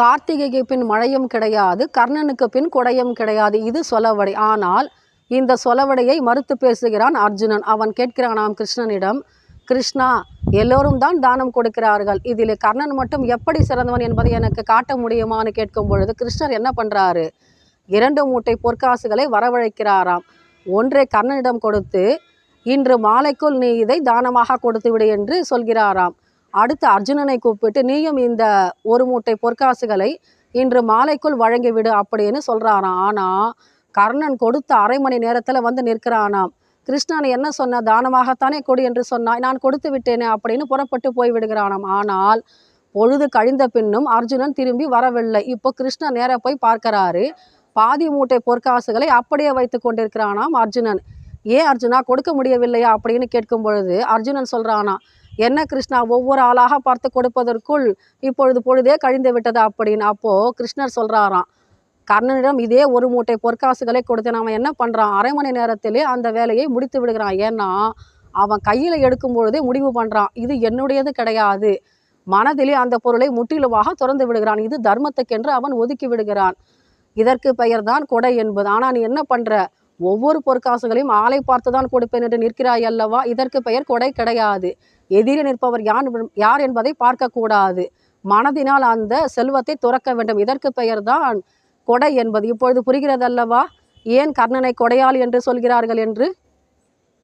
கார்த்திகைக்கு பின் மழையும் கிடையாது கர்ணனுக்கு பின் குடையும் கிடையாது. இது சொலவடை. ஆனால் இந்த சொலவடையை மறுத்து பேசுகிறான் அர்ஜுனன். அவன் கேட்கிறானாம் கிருஷ்ணனிடம் கிருஷ்ணா எல்லோரும் தான் தானம் கொடுக்கிறார்கள். இதில் கர்ணன் மட்டும் எப்படி சிறந்தவன் என்பதை எனக்கு காட்ட முடியுமான்னு கேட்கும் பொழுது கிருஷ்ணர் என்ன பண்ணுறாரு இரண்டு மூட்டை பொற்காசுகளை வரவழைக்கிறாராம். ஒன்றை கர்ணனிடம் கொடுத்து இன்று மாலைக்குள் நீ இதை தானமாக கொடுத்து விடு என்று சொல்கிறாராம். அடுத்து அர்ஜுனனை கூப்பிட்டு நீயும் இந்த ஒரு மூட்டை பொற்காசுகளை இன்று மாலைக்குள் வழங்கிவிடு அப்படின்னு சொல்றாராம். ஆனால் கர்ணன் கொடுத்த அரை மணி நேரத்தில் வந்து நிற்கிறானாம். கிருஷ்ணன் என்ன சொன்ன? தானமாகத்தானே கொடு என்று சொன்னாய். நான் கொடுத்து விட்டேனே அப்படின்னு புறப்பட்டு போய் விடுகிறானாம். ஆனால் பொழுது கழிந்த பின்னும் அர்ஜுனன் திரும்பி வரவில்லை. இப்போ கிருஷ்ணன் நேர போய் பார்க்கிறாரு. பாதி மூட்டை பொற்காசுகளை அப்படியே வைத்து கொண்டிருக்கிறானாம் அர்ஜுனன். ஏன் அர்ஜுனா கொடுக்க முடியவில்லையா? அப்படின்னு கேட்கும் பொழுது அர்ஜுனன் சொல்றானா என்ன கிருஷ்ணா ஒவ்வொரு ஆளாக பார்த்து கொடுப்பதற்குள் இப்பொழுது பொழுதே கழிந்து விட்டது அப்படின்னு அப்போது கிருஷ்ணர் சொல்கிறாராம் கர்ணனிடம் இதே ஒரு மூட்டை பொற்காசுகளை கொடுத்து நாம் என்ன பண்ணுறான் அரை மணி நேரத்திலே அந்த வேலையை முடித்து விடுகிறான். ஏன்னா அவன் கையில் எடுக்கும் பொழுதே முடிவு பண்ணுறான் இது என்னுடையது கிடையாது. மனதிலே அந்த பொருளை முற்றிலுமாக திறந்து விடுகிறான். இது தர்மத்துக்கென்று அவன் ஒதுக்கி விடுகிறான். இதற்கு பெயர்தான் கொடை என்பது. ஆனால் நீ என்ன பண்ணுற ஒவ்வொரு பொற்காசுகளையும் ஆளை பார்த்து தான் கொடுப்பேன் என்று நிற்கிறாய் அல்லவா? இதற்கு பெயர் கொடை கிடையாது. எதிரே நிற்பவர் யார் யார் என்பதை பார்க்கக்கூடாது. மனதினால் அந்த செல்வத்தை துறக்க வேண்டும். இதற்கு பெயர்தான் கொடை என்பது. இப்பொழுது புரிகிறதல்லவா? ஏன் கர்ணனை கொடையாள் என்று சொல்கிறார்கள் என்று?